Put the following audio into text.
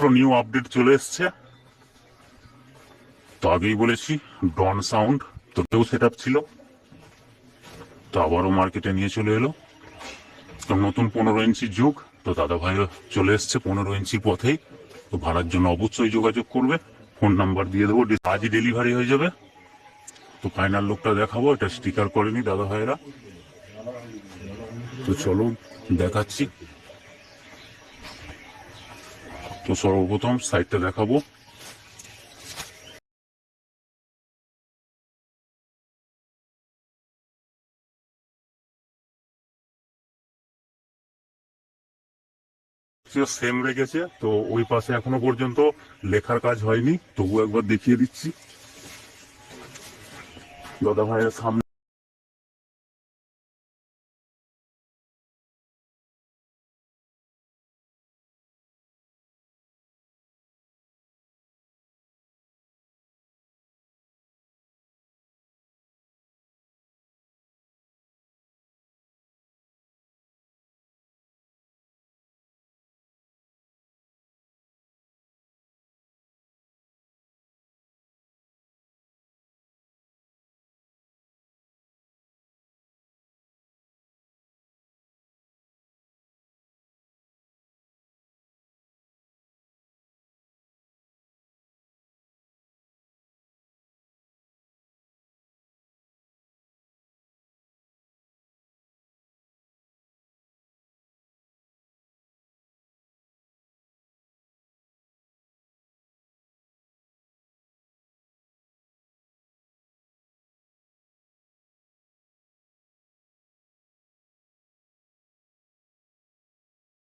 New update চলে এসছে। তো আগেই বলেছি ডন সাউন্ড তোতেও সেট ছিল। তো আবারও মার্কেটে নিয়ে চলে এলো। তো নতুন পনেরো ইঞ্চির যুগ, তো দাদা ভাই চলে এসছে পনেরো ইঞ্চি পথেই। তো ভাড়ার জন্য অবশ্যই যোগাযোগ করবে। ফোন নাম্বার দিয়ে দেবো আজই ডেলিভারি হয়ে যাবে। তো ফাইনাল লোকটা দেখাবো, এটা স্টিকার করেনি দাদা ভাইরা তো চলো দেখাচ্ছি। তো সর্বপ্রথম সাইডটা দেখাবো। সেম রেখেছে, তো ওই পাশে এখনও পর্যন্ত লেখার কাজ হয়নি, তবু একবার দেখিয়ে দিচ্ছি। দাদা ভাইয়ের সামনে